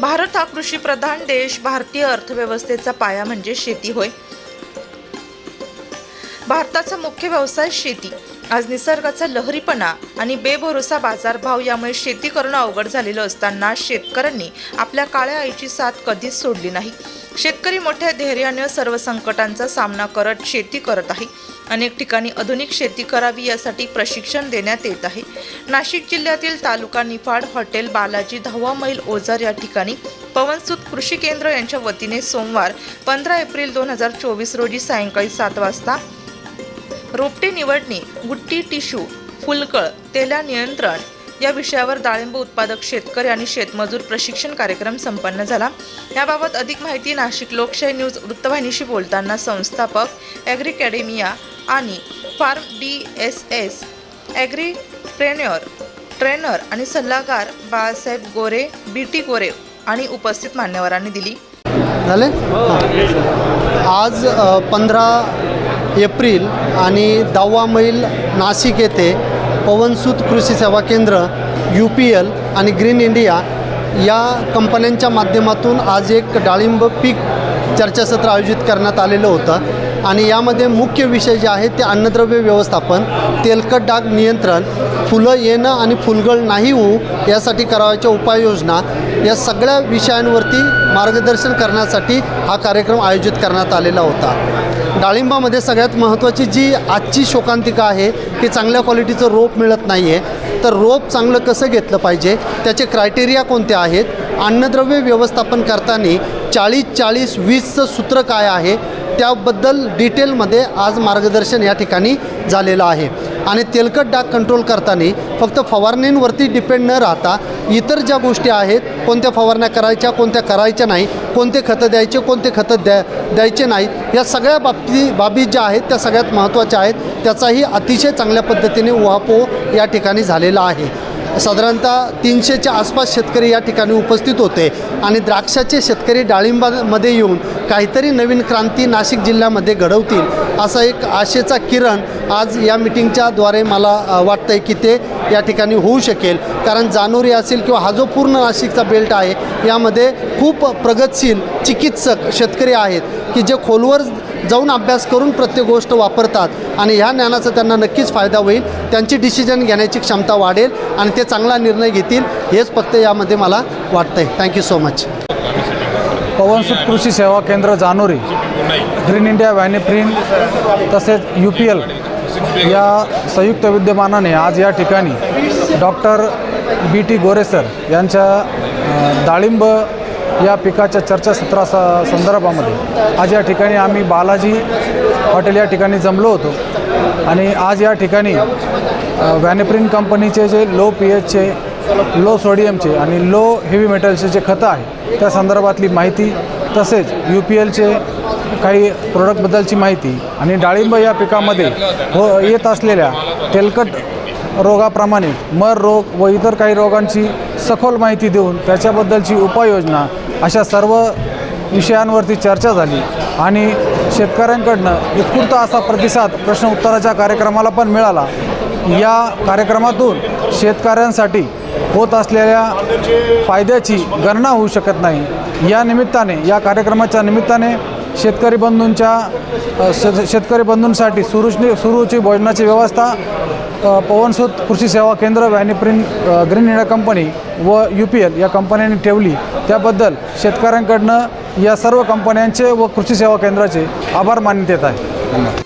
भारत हा कृषीप्रधान देश भारतीय अर्थव्यवस्थेचा पाया म्हणजे शेती होय. भारताचा मुख्य व्यवसाय शेती. आज निसर्गाचा लहरीपणा आणि बेभरोसा बाजारभाव यामुळे शेती करणं अवघड झालेलं असताना शेतकऱ्यांनी आपल्या काळ्या आईची साथ कधीच सोडली नाही. शेतकरी मोठ्या धैर्याने सर्व संकटांचा सामना करत शेती करत आहे. अनेक ठिकाणी आधुनिक शेती करावी यासाठी प्रशिक्षण देण्यात येत आहे. नाशिक जिल्ह्यातील तालुका निफाड हॉटेल बालाजी दहावा मैल ओझर या ठिकाणी पवनसुत कृषी केंद्र यांच्या वतीने सोमवार पंधरा एप्रिल दोन हजार चोवीस रोजी सायंकाळी सात वाजता रोपटे निवडणी गुट्टी टिश्यू फुलकळ तेला नियंत्रण या विषयावर डाळिंब उत्पादक शेतकरी आणि शेतमजूर प्रशिक्षण कार्यक्रम संपन्न झाला. याबाबत अधिक माहिती नाशिक लोकशाही न्यूज वृत्तवाहिनीशी बोलताना संस्थापक ॲग्रिकॅडेमिया आणि farm D S S agripreneur trainer आणि सल्लागार बाळासाहेब गोरे बी टी गोरे आणि उपस्थित मान्यवरांनी दिली. झाले? आज पंधरा एप्रिल आणि दहावा मैल नाशिक येथे पवनसूत कृषी सेवा केंद्र यू पी एल आणि ग्रीन इंडिया या कंपन्यांच्या माध्यमातून आज एक डाळिंब पीक चर्चासत्र आयोजित करण्यात आलेलं होतं. आणि यामध्ये मुख्य विषय जे आहेत ते अन्नद्रव्य व्यवस्थापन तेलकट डाग नियंत्रण फुलं येणं आणि फुलगळ नाही होऊ यासाठी करावयाच्या उपाययोजना या सगळ्या विषयांवरती मार्गदर्शन करण्यासाठी हा कार्यक्रम आयोजित करण्यात आलेला होता. डाळिंबामध्ये सगळ्यात महत्त्वाची जी आजची शोकांतिका आहे की चांगल्या क्वालिटीचं रोप मिळत नाही आहे तर रोप चांगलं कसं घेतलं पाहिजे? त्याचे क्रायटेरिया कोणते आहेत? अन्नद्रव्य व्यवस्थापन करताना चाळीस चाळीस वीसचं सूत्र काय आहे? त्याबद्दल डिटेलमध्ये आज मार्गदर्शन या ठिकाणी झालेलं आहे. आणि तेलकट डाग कंट्रोल करताना फक्त फवारणींवरती डिपेंड न राहता इतर ज्या गोष्टी आहेत कोणत्या फवारण्या करायच्या कोणत्या करायच्या नाही कोणते खतं द्यायचे कोणते खतं द्या द्यायचे नाहीत या सगळ्या बाबती बाबी ज्या आहेत त्या सगळ्यात महत्त्वाच्या आहेत. त्याचाही अतिशय चांगल्या पद्धतीने उहापोह या ठिकाणी झालेला आहे. साधारणतः तीनशेच्या आसपास शेतकरी या ठिकाणी उपस्थित होते. आणि द्राक्षाचे शेतकरी डाळिंबामध्ये येऊन काहीतरी नवीन क्रांती नाशिक जिल्ह्यामध्ये घडवतील असा एक आशेचा किरण आज या मिटिंगच्याद्वारे मला वाटतं आहे की ते या ठिकाणी होऊ शकेल. कारण जानोरी असेल किंवा हा जो पूर्ण नाशिकचा बेल्ट आहे यामध्ये खूप प्रगतशील चिकित्सक शेतकरी आहेत की जे खोलवर जाऊन अभ्यास करून प्रत्येक गोष्ट वापरतात आणि ह्या ज्ञानाचा त्यांना नक्कीच फायदा होईल. त्यांची डिसिजन घेण्याची क्षमता वाढेल आणि ते चांगला निर्णय घेतील हेच फक्त यामध्ये मला वाटतं आहे थँक्यू सो मच पवनसूत कृषी सेवा केंद्र जानोरी ग्रीन इंडिया वॅनिप्रीन तसेच यू पी एल या संयुक्त विद्यमानाने आज या ठिकाणी डॉक्टर बी टी गोरेसर यांच्या दाळिंब डाळिंब या पिकाच्या चर्चासत्रा संदर्भामध्ये. आज या ठिकाणी आम्ही बालाजी हॉटेल या ठिकाणी जमलो होतो. आणि आज या ठिकाणी व्हॅनिप्रिन कंपनीचे जे लो पी एचचे लो सोडियमचे आणि लो हेवी मेटलचे जे खतं आहे त्या संदर्भातली माहिती तसेच यू पी एलचे काही प्रोडक्टबद्दलची माहिती आणि डाळिंब या पिकामध्ये हो येत असलेल्या तेलकट रोगाप्रमाणे मर रोग व इतर काही रोगांची सखोल माहिती देऊन त्याच्याबद्दलची उपाययोजना अशा सर्व विषयांवरती चर्चा झाली. आणि शेतकऱ्यांकडनं उत्स्फूर्त असा प्रतिसाद प्रश्न उत्तराच्या कार्यक्रमाला पण मिळाला. या कार्यक्रमातून शेतकऱ्यांसाठी होत असलेल्या फायद्याची गणना होऊ शकत नाही. या निमित्ताने या कार्यक्रमाच्या निमित्ताने शेतकरी बंधूंच्या शेत शेतकरी बंधूंसाठी सुरुची भोजनाची व्यवस्था पवनसूत कृषी सेवा केंद्र व्हॅनिप्रिन अ, ग्रीन इंडिया कंपनी व यू पी एल या कंपन्यांनी ठेवली. त्याबद्दल शेतकऱ्यांकडनं या सर्व कंपन्यांचे व कृषी सेवा केंद्राचे आभार मानण्यात येत आहे. धन्यवाद.